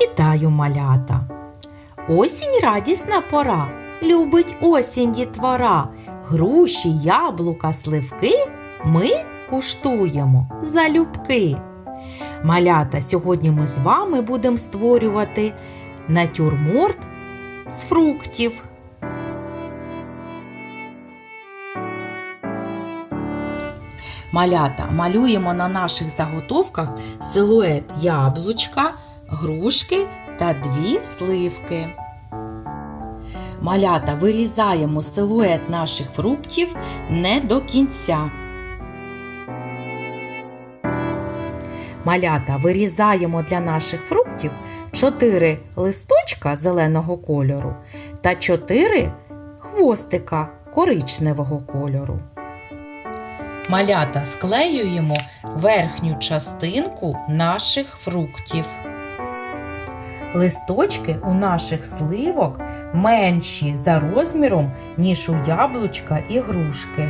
Вітаю малята! Осінь радісна пора, любить осінь дітвора. Груші, яблука, сливки ми куштуємо залюбки. Малята, сьогодні ми з вами будемо створювати натюрморт з фруктів. Малята малюємо на наших заготовках силует яблучка, грушки та дві сливки. Малята вирізаємо силует наших фруктів не до кінця. Малята вирізаємо для наших фруктів 4 листочка зеленого кольору та 4 хвостика коричневого кольору. Малята склеюємо верхню частинку наших фруктів. Листочки у наших сливок менші за розміром, ніж у яблучка і грушки.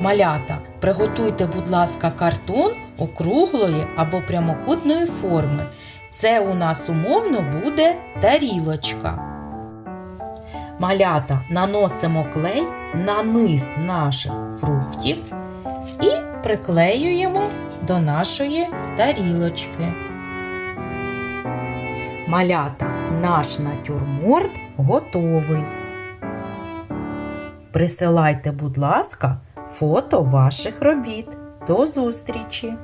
Малята, приготуйте, будь ласка, картон округлої або прямокутної форми. Це у нас умовно буде тарілочка. Малята наносимо клей на низ наших фруктів і приклеюємо до нашої тарілочки. Малята, наш натюрморт готовий. Присилайте, будь ласка, фото ваших робіт. До зустрічі!